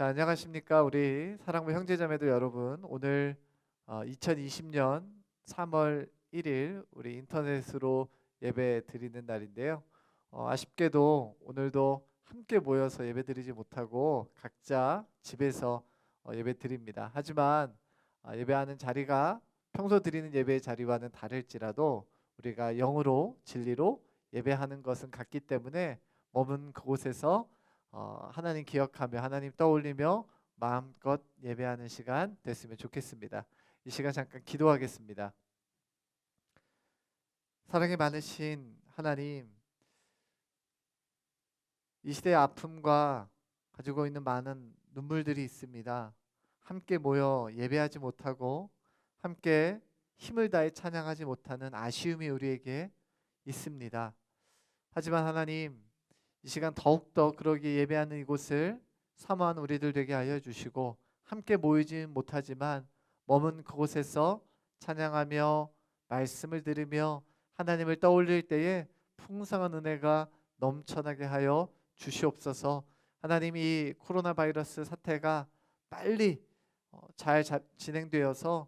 자, 안녕하십니까. 우리 사랑부 형제자매도 여러분. 오늘 어, 2020년 3월 1일 우리 인터넷으로 예배 드리는 날인데요. 어, 아쉽게도 오늘도 함께 모여서 예배 드리지 못하고 각자 집에서 어, 예배 드립니다. 하지만 아, 예배하는 자리가 평소 드리는 예배의 자리와는 다를지라도 우리가 영으로 진리로 예배하는 것은 같기 때문에 머문 그곳에서 어, 하나님 기억하며 하나님 떠올리며 마음껏 예배하는 시간 됐으면 좋겠습니다. 이 시간 잠깐 기도하겠습니다. 사랑이 많으신 하나님, 이 시대의 아픔과 가지고 있는 많은 눈물들이 있습니다. 함께 모여 예배하지 못하고 함께 힘을 다해 찬양하지 못하는 아쉬움이 우리에게 있습니다. 하지만 하나님, 이 시간 더욱더 그러기 예배하는 이곳을 사모한 우리들 되게 하여 주시고 함께 모이지 못하지만 머문 그곳에서 찬양하며 말씀을 들으며 하나님을 떠올릴 때에 풍성한 은혜가 넘쳐나게 하여 주시옵소서. 하나님 이 코로나 바이러스 사태가 빨리 어, 잘 자- 진행되어서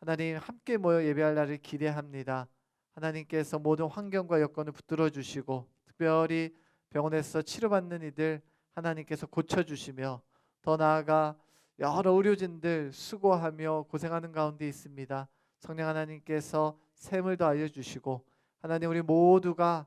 하나님 함께 모여 예배할 날을 기대합니다. 하나님께서 모든 환경과 여건을 붙들어 주시고 특별히 병원에서 치료받는 이들 하나님께서 고쳐 주시며 더 나아가 여러 의료진들 수고하며 고생하는 가운데 있습니다. 성령 하나님께서 샘을 더하여 주시고 하나님 우리 모두가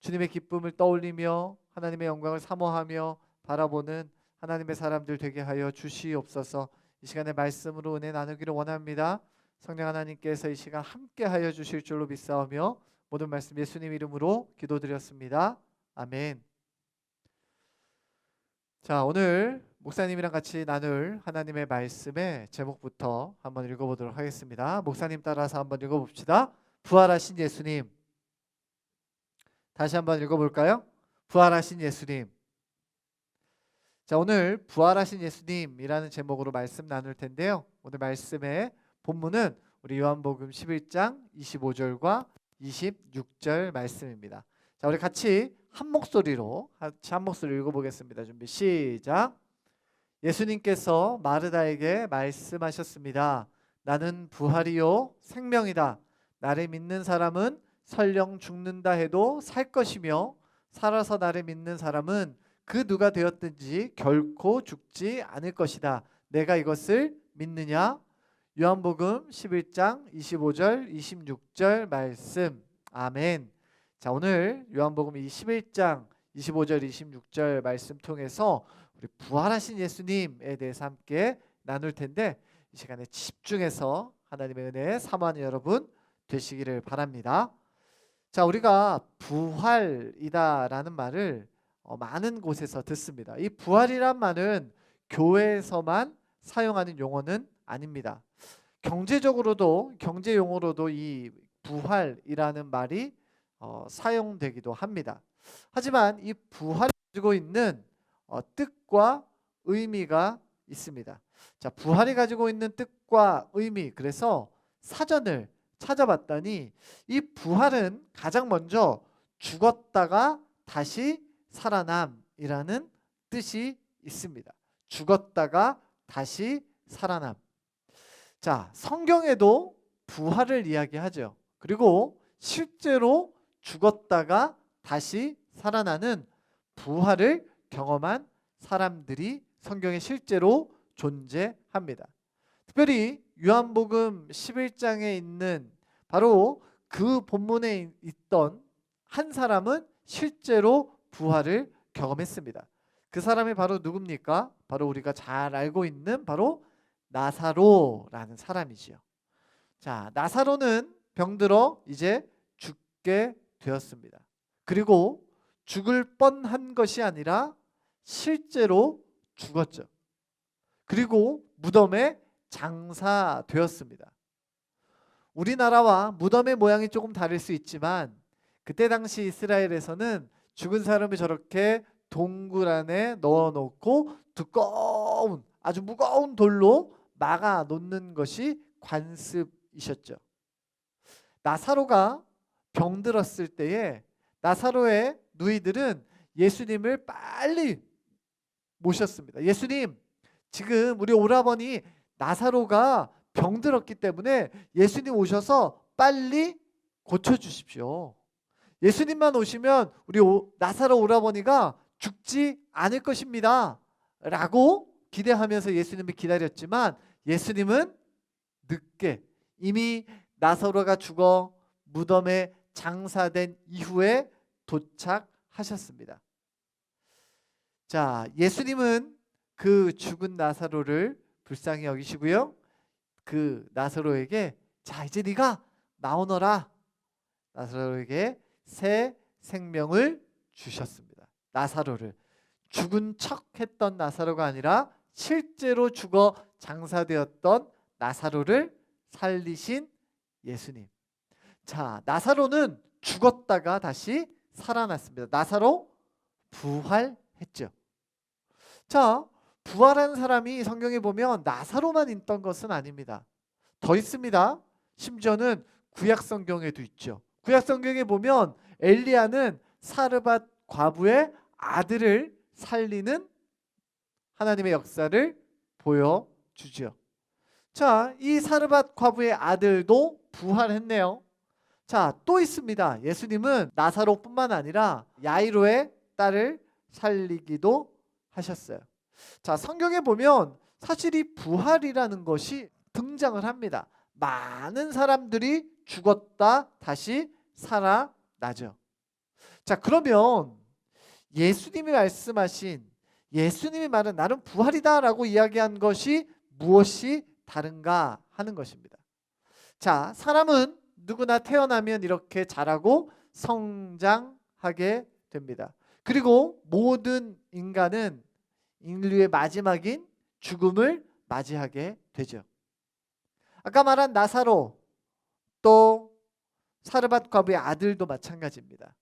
주님의 기쁨을 떠올리며 하나님의 영광을 사모하며 바라보는 하나님의 사람들 되게 하여 주시옵소서. 이 시간에 말씀으로 은혜 나누기를 원합니다. 성령 하나님께서 이 시간 함께 하여 주실 줄로 믿사오며 모든 말씀 예수님 이름으로 기도드렸습니다. 아멘. 자, 오늘 목사님이랑 같이 나눌 하나님의 말씀의 제목부터 한번 읽어보도록 하겠습니다. 목사님 따라서 한번 읽어봅시다. 부활하신 예수님. 다시 한번 읽어볼까요? 부활하신 예수님. 자, 오늘 부활하신 예수님이라는 제목으로 말씀 나눌 텐데요. 오늘 말씀의 본문은 우리 요한복음 11장 25절과 26절 말씀입니다. 자, 우리 같이 한 목소리로 같이 한 목소리 읽어보겠습니다. 준비 시작. 예수님께서 마르다에게 말씀하셨습니다. 나는 부활이요 생명이다. 나를 믿는 사람은 설령 죽는다 해도 살 것이며 살아서 나를 믿는 사람은 그 누가 되었든지 결코 죽지 않을 것이다. 내가 이것을 믿느냐? 요한복음 11장 25절 26절 말씀. 아멘. 자, 오늘 요한복음 21장 25절 26절 말씀 통해서 우리 부활하신 예수님에 대해서 함께 나눌 텐데 이 시간에 집중해서 하나님의 은혜 사모하는 여러분 되시기를 바랍니다. 자, 우리가 부활이다라는 말을 어, 많은 곳에서 듣습니다. 이 부활이란 말은 교회에서만 사용하는 용어는 아닙니다. 경제적으로도 경제 용어로도 이 부활이라는 말이 어, 사용되기도 합니다. 하지만 이 부활이 가지고 있는 어, 뜻과 의미가 있습니다. 자, 부활이 가지고 있는 뜻과 의미. 그래서 사전을 찾아봤더니 이 부활은 가장 먼저 죽었다가 다시 살아남이라는 뜻이 있습니다. 죽었다가 다시 살아남. 자, 성경에도 부활을 이야기하죠. 그리고 실제로 죽었다가 다시 살아나는 부활을 경험한 사람들이 성경에 실제로 존재합니다. 특별히 요한복음 11장에 있는 바로 그 본문에 있던 한 사람은 실제로 부활을 경험했습니다. 그 사람이 바로 누굽니까? 바로 우리가 잘 알고 있는 바로 나사로라는 사람이지요. 자, 나사로는 병들어 이제 죽게 되었습니다. 그리고 죽을 뻔한 것이 아니라 실제로 죽었죠. 그리고 무덤에 장사되었습니다. 우리나라와 무덤의 모양이 조금 다를 수 있지만 그때 당시 이스라엘에서는 죽은 사람을 저렇게 동굴 안에 넣어놓고 두꺼운 아주 무거운 돌로 막아 놓는 것이 관습이셨죠. 나사로가 병들었을 때에 나사로의 누이들은 예수님을 빨리 모셨습니다. 예수님, 지금 우리 오라버니 나사로가 병들었기 때문에 예수님 오셔서 빨리 고쳐 주십시오. 예수님만 오시면 우리 오- 나사로 오라버니가 죽지 않을 것입니다. 라고 기대하면서 예수님을 기다렸지만 예수님은 늦게 이미 나사로가 죽어 무덤에 장사된 이후에 도착하셨습니다. 자, 예수님은 그 죽은 나사로를 불쌍히 여기시고요. 그 나사로에게 자, 이제 네가 나오너라. 나사로에게 새 생명을 주셨습니다. 나사로를 죽은 척 했던 나사로가 아니라 실제로 죽어 장사되었던 나사로를 살리신 예수님. 자, 나사로는 죽었다가 다시 살아났습니다. 나사로 부활했죠. 자, 부활한 사람이 성경에 보면 나사로만 있던 것은 아닙니다. 더 있습니다. 심지어는 구약 성경에도 있죠. 구약 성경에 보면 엘리야는 사르밧 과부의 아들을 살리는 하나님의 역사를 보여 주죠. 자, 이 사르밧 과부의 아들도 부활했네요. 자, 또 있습니다. 예수님은 나사로뿐만 아니라 야이로의 딸을 살리기도 하셨어요. 자, 성경에 보면 사실 이 부활이라는 것이 등장을 합니다. 많은 사람들이 죽었다 다시 살아나죠. 자, 그러면 예수님이 말씀하신 예수님이 말은 나는 부활이다라고 이야기한 것이 무엇이 다른가 하는 것입니다. 자, 사람은 누구나 태어나면 이렇게 자라고 성장하게 됩니다. 그리고 모든 인간은 인류의 마지막인 죽음을 맞이하게 되죠. 아까 말한 나사로 또 사르밧 과부의 아들도 마찬가지입니다.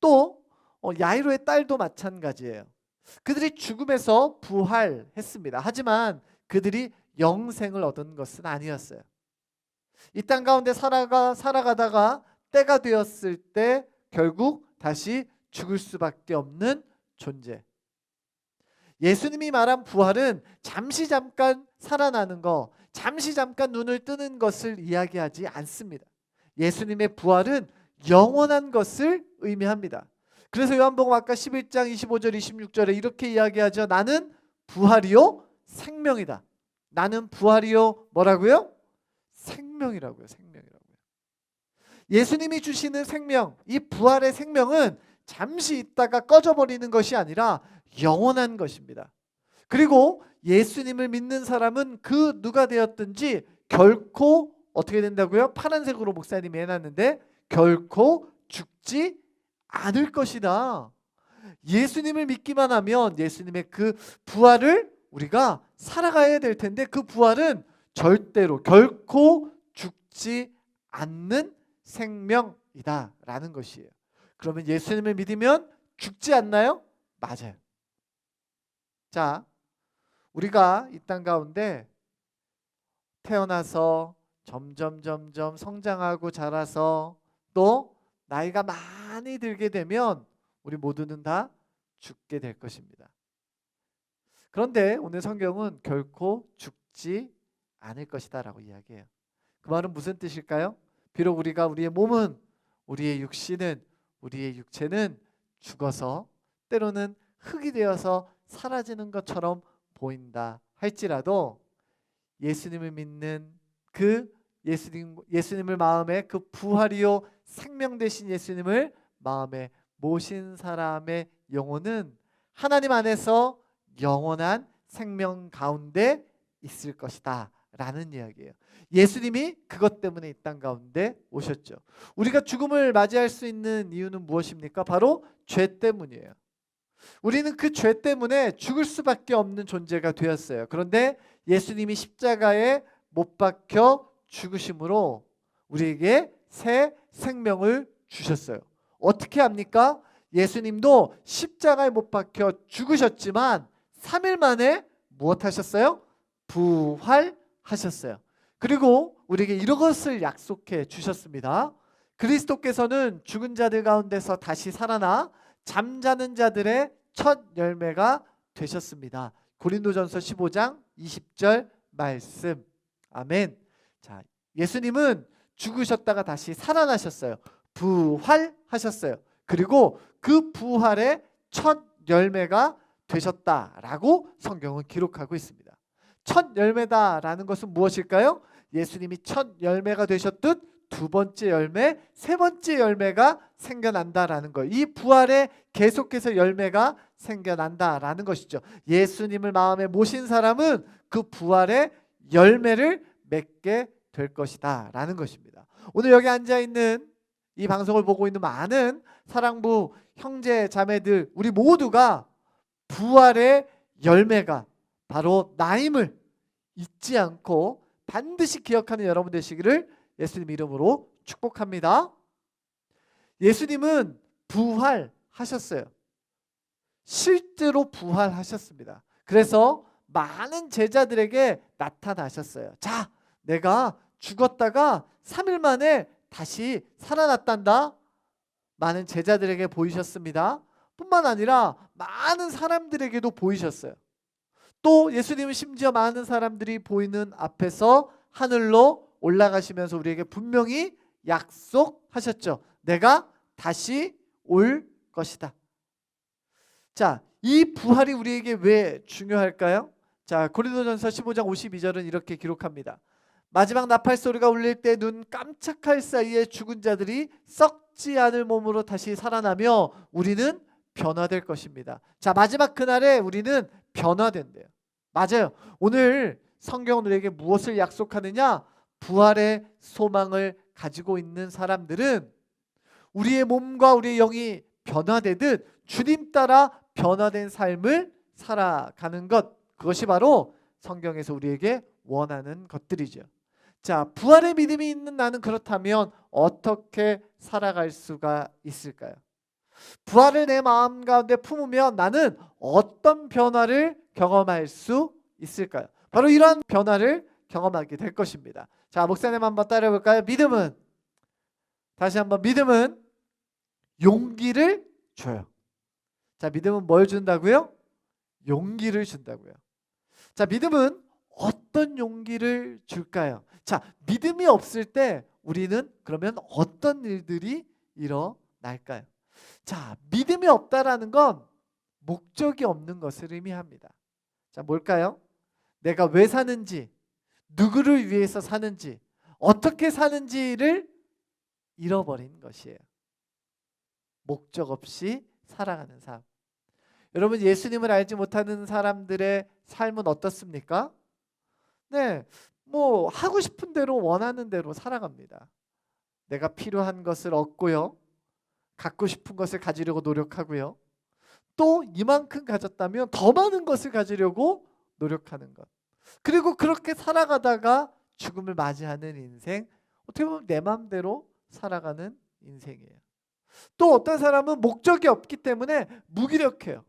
또 어, 야이로의 딸도 마찬가지예요. 그들이 죽음에서 부활했습니다. 하지만 그들이 영생을 얻은 것은 아니었어요. 이 땅 가운데 살아가 살아가다가 때가 되었을 때 결국 다시 죽을 수밖에 없는 존재. 예수님이 말한 부활은 잠시 잠깐 살아나는 거, 잠시 잠깐 눈을 뜨는 것을 이야기하지 않습니다. 예수님의 부활은 영원한 것을 의미합니다. 그래서 요한복음 아까 11장 25절 26절에 이렇게 이야기하죠. 나는 부활이요 생명이다. 나는 부활이요 뭐라고요? 생명이라고요. 생명이라고요. 예수님이 주시는 생명, 이 부활의 생명은 잠시 있다가 꺼져버리는 것이 아니라 영원한 것입니다. 그리고 예수님을 믿는 사람은 그 누가 되었든지 결코 어떻게 된다고요? 파란색으로 목사님이 해놨는데 결코 죽지 않을 것이다. 예수님을 믿기만 하면 예수님의 그 부활을 우리가 살아가야 될 텐데 그 부활은 절대로 결코 죽지 않는 생명이다라는 것이에요. 그러면 예수님을 믿으면 죽지 않나요? 맞아요. 자, 우리가 이 땅 가운데 태어나서 점점 점점 성장하고 자라서 또 나이가 많이 들게 되면 우리 모두는 다 죽게 될 것입니다. 그런데 오늘 성경은 결코 죽지 않을 것이다라고 이야기해요. 그 말은 무슨 뜻일까요? 비록 우리가 우리의 몸은 우리의 육신은 우리의 육체는 죽어서 때로는 흙이 되어서 사라지는 것처럼 보인다 할지라도 예수님을 믿는 그 예수님 예수님을 마음에 그 부활이요 생명 되신 예수님을 마음에 모신 사람의 영혼은 하나님 안에서 영원한 생명 가운데 있을 것이다. 라는 이야기예요. 예수님이 그것 때문에 이 땅 가운데 오셨죠. 우리가 죽음을 맞이할 수 있는 이유는 무엇입니까? 바로 죄 때문이에요. 우리는 그 죄 때문에 죽을 수밖에 없는 존재가 되었어요. 그런데 예수님이 십자가에 못 박혀 죽으심으로 우리에게 새 생명을 주셨어요. 어떻게 합니까? 예수님도 십자가에 못 박혀 죽으셨지만 3일 만에 무엇 하셨어요? 부활 하셨어요. 그리고 우리에게 이것을 약속해 주셨습니다. 그리스도께서는 죽은 자들 가운데서 다시 살아나 잠자는 자들의 첫 열매가 되셨습니다. 고린도전서 15장 20절 말씀. 아멘. 자, 예수님은 죽으셨다가 다시 살아나셨어요. 부활하셨어요. 그리고 그 부활의 첫 열매가 되셨다라고 성경은 기록하고 있습니다. 첫 열매다라는 것은 무엇일까요? 예수님이 첫 열매가 되셨듯 두 번째 열매, 세 번째 열매가 생겨난다라는 거. 이 부활에 계속해서 열매가 생겨난다라는 것이죠. 예수님을 마음에 모신 사람은 그 부활의 열매를 맺게 될 것이다라는 것입니다. 오늘 여기 앉아 있는 이 방송을 보고 있는 많은 사랑부 형제 자매들 우리 모두가 부활의 열매가 바로 나임을 잊지 않고 반드시 기억하는 여러분 되시기를 예수님 이름으로 축복합니다. 예수님은 부활하셨어요. 실제로 부활하셨습니다. 그래서 많은 제자들에게 나타나셨어요. 자, 내가 죽었다가 3일 만에 다시 살아났단다. 많은 제자들에게 보이셨습니다. 뿐만 아니라 많은 사람들에게도 보이셨어요. 또 예수님은 심지어 많은 사람들이 보이는 앞에서 하늘로 올라가시면서 우리에게 분명히 약속하셨죠. 내가 다시 올 것이다. 자, 이 부활이 우리에게 왜 중요할까요? 자, 고린도전서 15장 52절은 이렇게 기록합니다. 마지막 나팔 소리가 울릴 때 눈 깜짝할 사이에 죽은 자들이 썩지 않을 몸으로 다시 살아나며 우리는 변화될 것입니다. 자, 마지막 그날에 우리는 변화된대요. 맞아요. 오늘 성경은 우리에게 무엇을 약속하느냐? 부활의 소망을 가지고 있는 사람들은 우리의 몸과 우리의 영이 변화되듯 주님 따라 변화된 삶을 살아가는 것 그것이 바로 성경에서 우리에게 원하는 것들이죠. 자, 부활의 믿음이 있는 나는 그렇다면 어떻게 살아갈 수가 있을까요? 부활을 내 마음 가운데 품으면 나는 어떤 변화를 경험할 수 있을까요? 바로 이러한 변화를 경험하게 될 것입니다. 자, 목사님 한번 따라 볼까요? 믿음은 다시 한번 믿음은 용기를 줘요. 자, 믿음은 뭘 준다고요? 용기를 준다고요. 자, 믿음은 어떤 용기를 줄까요? 자, 믿음이 없을 때 우리는 그러면 어떤 일들이 일어날까요? 자, 믿음이 없다라는 건 목적이 없는 것을 의미합니다. 자, 뭘까요? 내가 왜 사는지, 누구를 위해서 사는지, 어떻게 사는지를 잃어버린 것이에요. 목적 없이 살아가는 삶. 여러분 예수님을 알지 못하는 사람들의 삶은 어떻습니까? 네, 뭐 하고 싶은 대로 원하는 대로 살아갑니다. 내가 필요한 것을 얻고요. 갖고 싶은 것을 가지려고 노력하고요. 또 이만큼 가졌다면 더 많은 것을 가지려고 노력하는 것. 그리고 그렇게 살아가다가 죽음을 맞이하는 인생. 어떻게 보면 내 마음대로 살아가는 인생이에요. 또 어떤 사람은 목적이 없기 때문에 무기력해요.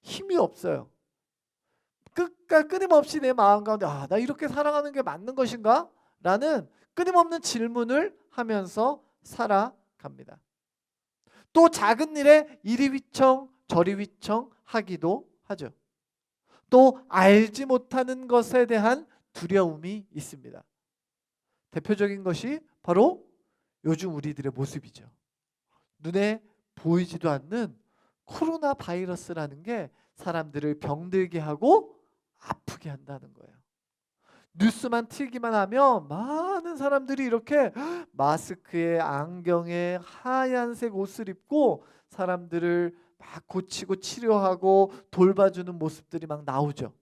힘이 없어요. 끝까 끊임없이 내 마음 가운데 아, 나 이렇게 살아가는 게 맞는 것인가? 라는 끊임없는 질문을 하면서 살아갑니다. 또 작은 일에 이리 휘청 저리 휘청 하기도 하죠. 또 알지 못하는 것에 대한 두려움이 있습니다. 대표적인 것이 바로 요즘 우리들의 모습이죠. 눈에 보이지도 않는 코로나 바이러스라는 게 사람들을 병들게 하고 아프게 한다는 거예요. 뉴스만 틀기만 하면 많은 사람들이 이렇게 마스크에 안경에 하얀색 옷을 입고 사람들을 막 고치고 치료하고 돌봐주는 모습들이 막 나오죠.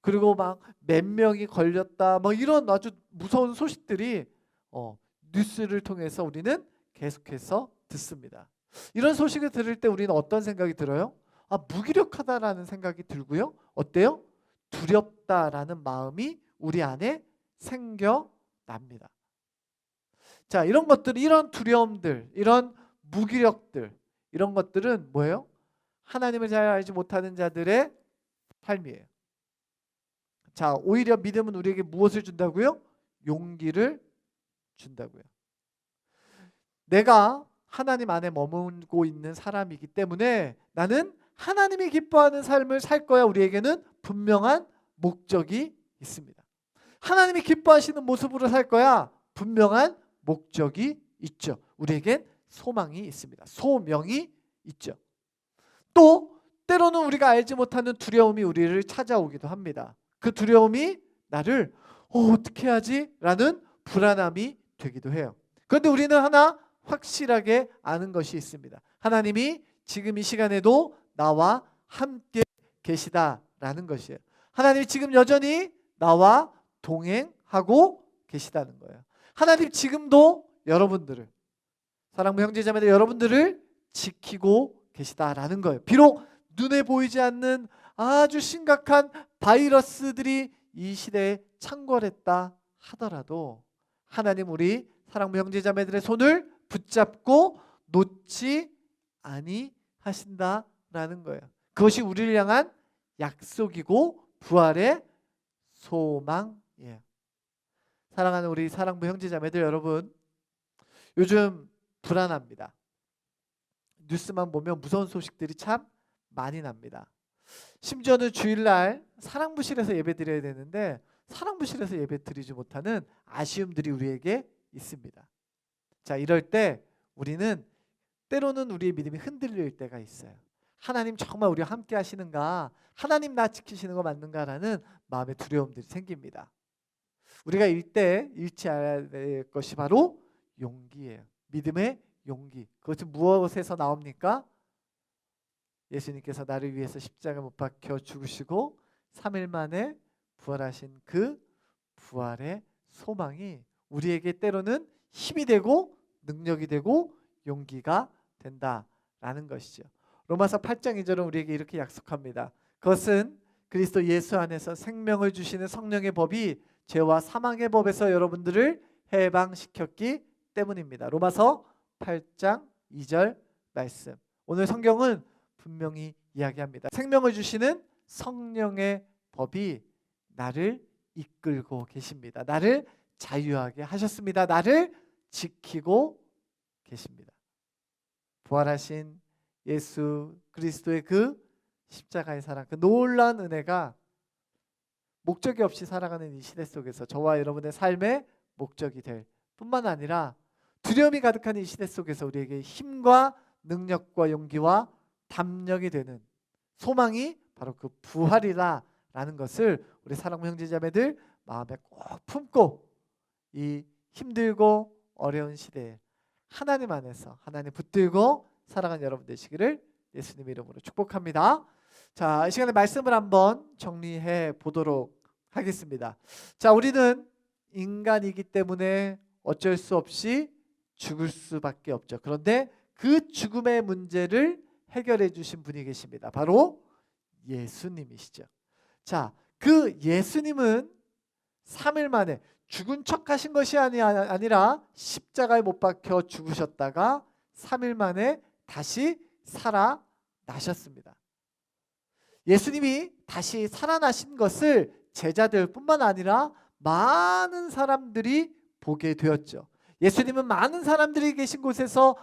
그리고 막 몇 명이 걸렸다 뭐 이런 아주 무서운 소식들이 어, 뉴스를 통해서 우리는 계속해서 듣습니다. 이런 소식을 들을 때 우리는 어떤 생각이 들어요? 아 무기력하다라는 생각이 들고요. 어때요? 두렵다라는 마음이 우리 안에 생겨납니다. 자, 이런 것들, 이런 두려움들, 이런 무기력들, 이런 것들은 뭐예요? 하나님을 잘 알지 못하는 자들의 삶이에요. 자, 오히려 믿음은 우리에게 무엇을 준다고요? 용기를 준다고요. 내가 하나님 안에 머물고 있는 사람이기 때문에 나는 하나님이 기뻐하는 삶을 살 거야 우리에게는 분명한 목적이 있습니다. 하나님이 기뻐하시는 모습으로 살 거야 분명한 목적이 있죠. 우리에겐 소망이 있습니다. 소명이 있죠. 또 때로는 우리가 알지 못하는 두려움이 우리를 찾아오기도 합니다. 그 두려움이 나를 어, 어떻게 하지? 라는 불안함이 되기도 해요. 그런데 우리는 하나 확실하게 아는 것이 있습니다. 하나님이 지금 이 시간에도 나와 함께 계시다라는 것이에요. 하나님이 지금 여전히 나와 동행하고 계시다는 거예요. 하나님 지금도 여러분들을 사랑부 형제자매들 여러분들을 지키고 계시다라는 거예요. 비록 눈에 보이지 않는 아주 심각한 바이러스들이 이 시대에 창궐했다 하더라도 하나님 우리 사랑부 형제자매들의 손을 붙잡고 놓지 아니하신다라는 거예요. 그것이 우리를 향한 약속이고 부활의 소망이에요. 사랑하는 우리 사랑부 형제자매들 여러분, 요즘 불안합니다. 뉴스만 보면 무서운 소식들이 참 많이 납니다. 심지어는 주일날 사랑부실에서 예배 드려야 되는데 사랑부실에서 예배 드리지 못하는 아쉬움들이 우리에게 있습니다. 자, 이럴 때 우리는 때로는 우리의 믿음이 흔들릴 때가 있어요. 하나님 정말 우리와 함께 하시는가? 하나님 나 지키시는 거 맞는가라는 마음의 두려움들이 생깁니다. 우리가 않아야 될 것이 바로 용기예요. 믿음의 용기. 그것은 무엇에서 나옵니까? 예수님께서 나를 위해서 십자가 못 박혀 죽으시고 3일 만에 부활하신 그 부활의 소망이 우리에게 때로는 힘이 되고 능력이 되고 용기가 된다라는 것이죠. 로마서 8장 2절은 우리에게 이렇게 약속합니다. 그것은 그리스도 예수 안에서 생명을 주시는 성령의 법이 죄와 사망의 법에서 여러분들을 해방시켰기 때문입니다. 로마서 8장 2절 말씀. 오늘 성경은 분명히 이야기합니다. 생명을 주시는 성령의 법이 나를 이끌고 계십니다. 나를 자유하게 하셨습니다. 나를 지키고 계십니다. 부활하신 예수 그리스도의 그 십자가의 사랑, 그 놀라운 은혜가 목적이 없이 살아가는 이 시대 속에서 저와 여러분의 삶의 목적이 될 뿐만 아니라 두려움이 가득한 이 시대 속에서 우리에게 힘과 능력과 용기와 담력이 되는 소망이 바로 그 부활이다라는 것을 우리 사랑부 형제자매들 마음에 꼭 품고 이 힘들고 어려운 시대에 하나님 안에서 하나님 붙들고 살아가는 여러분 되시기를 예수님 이름으로 축복합니다. 자, 이 시간에 말씀을 한번 정리해 보도록 하겠습니다. 자, 우리는 인간이기 때문에 어쩔 수 없이 죽을 수밖에 없죠. 그런데 그 죽음의 문제를 해결해 주신 분이 계십니다. 바로 예수님이시죠. 자, 그 예수님은 3일 만에 죽은 척 하신 것이 아니, 아니라 십자가에 못 박혀 죽으셨다가 3일 만에 다시 살아나셨습니다. 예수님이 다시 살아나신 것을 제자들뿐만 아니라 많은 사람들이 보게 되었죠. 예수님은 많은 사람들이 계신 곳에서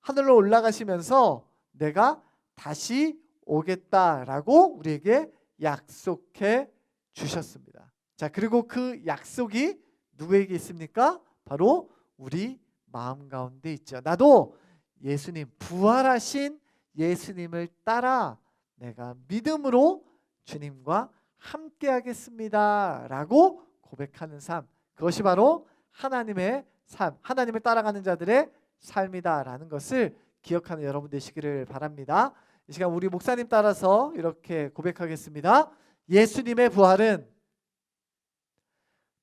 하늘로 올라가시면서 내가 다시 오겠다라고 우리에게 약속해 주셨습니다. 자, 그리고 그 약속이 누구에게 있습니까? 바로 우리 마음 가운데 있죠. 나도 예수님 부활하신 예수님을 따라 내가 믿음으로 주님과 함께 하겠습니다라고 고백하는 삶. 그것이 바로 하나님의 삶, 하나님을 따라가는 자들의 삶이다라는 것을 기억하는 여러분 되시기를 바랍니다. 이 시간 우리 목사님 따라서 이렇게 고백하겠습니다. 예수님의 부활은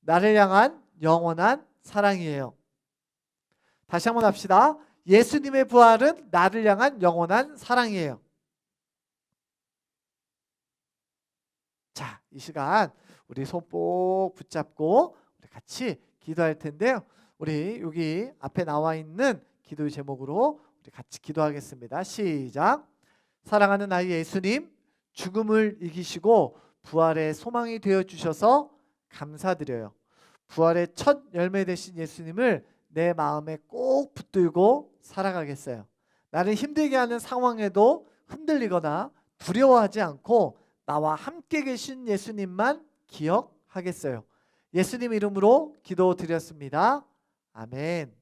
나를 향한 영원한 사랑이에요. 다시 한번 합시다. 예수님의 부활은 나를 향한 영원한 사랑이에요. 자, 이 시간 우리 손 꼭 붙잡고 같이 기도할 텐데요. 우리 여기 앞에 나와 있는 기도의 제목으로 우리 같이 기도하겠습니다. 시작. 사랑하는 아이 예수님, 죽음을 이기시고 부활의 소망이 되어 주셔서 감사드려요. 부활의 첫 열매 되신 예수님을 내 마음에 꼭 붙들고 살아가겠어요. 나를 힘들게 하는 상황에도 흔들리거나 두려워하지 않고 나와 함께 계신 예수님만 기억하겠어요. 예수님 이름으로 기도드렸습니다. 아멘.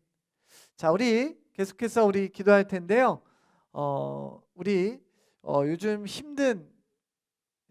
자, 우리 계속해서 우리 기도할 텐데요. 어, 우리 어, 요즘 힘든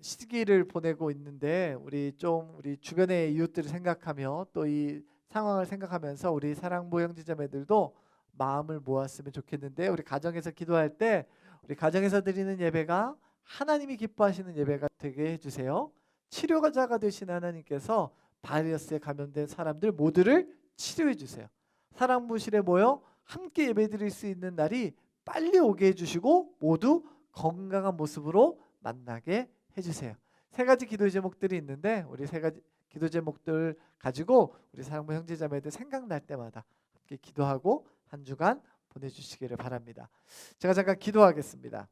시기를 보내고 있는데 우리 좀 우리 주변의 이웃들을 생각하며 또 이 상황을 생각하면서 우리 사랑부 형제자매들도 마음을 모았으면 좋겠는데 우리 가정에서 기도할 때 우리 가정에서 드리는 예배가 하나님이 기뻐하시는 예배가 되게 해주세요. 치료자가 되신 하나님께서 바이러스에 감염된 사람들 모두를 치료해 주세요. 사랑 부실에 모여 함께 예배드릴 수 있는 날이 빨리 오게 해주시고 모두 건강한 모습으로 만나게 해주세요. 세 가지 기도 제목들이 있는데 우리 세 가지 기도 제목들 가지고 우리 사랑부 형제자매들 생각날 때마다 함께 기도하고 한 주간 보내주시기를 바랍니다. 제가 잠깐 기도하겠습니다.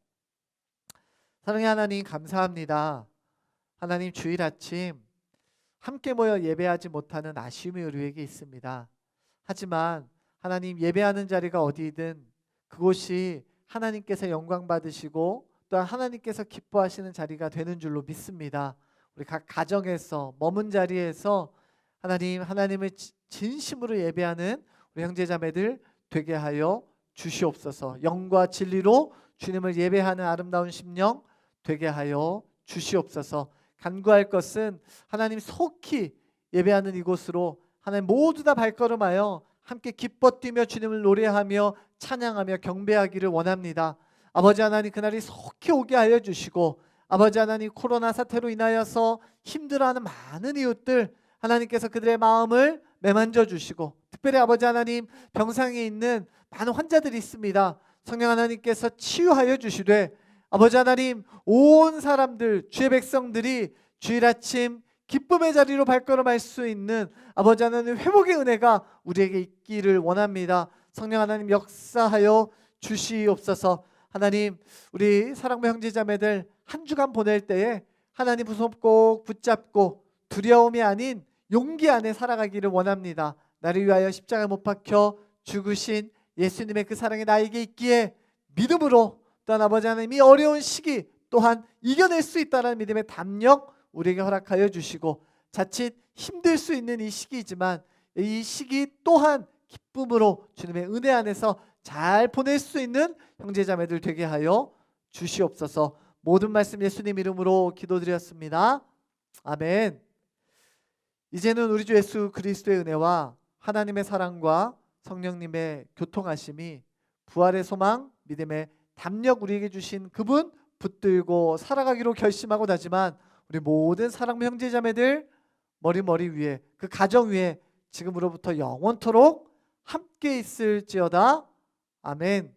사랑의 하나님 감사합니다. 하나님 주일 아침 함께 모여 예배하지 못하는 아쉬움이 우리에게 있습니다. 하지만 하나님 예배하는 자리가 어디든 그곳이 하나님께서 영광 받으시고 또한 하나님께서 기뻐하시는 자리가 되는 줄로 믿습니다. 우리 각 가정에서 머문 자리에서 하나님 하나님을 지- 진심으로 예배하는 우리 형제자매들 되게 하여 주시옵소서. 영과 진리로 주님을 예배하는 아름다운 심령 되게 하여 주시옵소서. 간구할 것은 하나님 속히 예배하는 이곳으로 하나님 모두 다 발걸음하여 함께 기뻐 뛰며 주님을 노래하며 찬양하며 경배하기를 원합니다. 아버지 하나님 그날이 속히 오게 하여 주시고 아버지 하나님 코로나 사태로 인하여서 힘들어하는 많은 이웃들 하나님께서 그들의 마음을 매만져 주시고 특별히 아버지 하나님 병상에 있는 많은 환자들이 있습니다. 성령 하나님께서 치유하여 주시되 아버지 하나님 온 사람들 주의 백성들이 주일 아침 기쁨의 자리로 발걸음할 수 있는 아버지 하나님 회복의 은혜가 우리에게 있기를 원합니다. 성령 하나님 역사하여 주시옵소서. 하나님 우리 사랑부 형제자매들 한 주간 보낼 때에 하나님 무섭고 붙잡고 두려움이 아닌 용기 안에 살아가기를 원합니다. 나를 위하여 십자가에 못 박혀 죽으신 예수님의 그 사랑이 나에게 있기에 믿음으로 또한 아버지 하나님 이 어려운 시기 또한 이겨낼 수 있다는 믿음의 담력 우리에게 허락하여 주시고 자칫 힘들 수 있는 이 시기이지만 이 시기 또한 기쁨으로 주님의 은혜 안에서 잘 보낼 수 있는 형제자매들 되게 하여 주시옵소서. 모든 말씀 예수님 이름으로 기도드렸습니다. 아멘. 이제는 우리 주 예수 그리스도의 은혜와 하나님의 사랑과 성령님의 교통하심이 부활의 소망, 믿음의 담력 우리에게 주신 그분 붙들고 살아가기로 결심하고 나지만 우리 모든 사랑부 형제자매들 머리 머리 위에 그 가정 위에 지금으로부터 영원토록 함께 있을지어다. 아멘.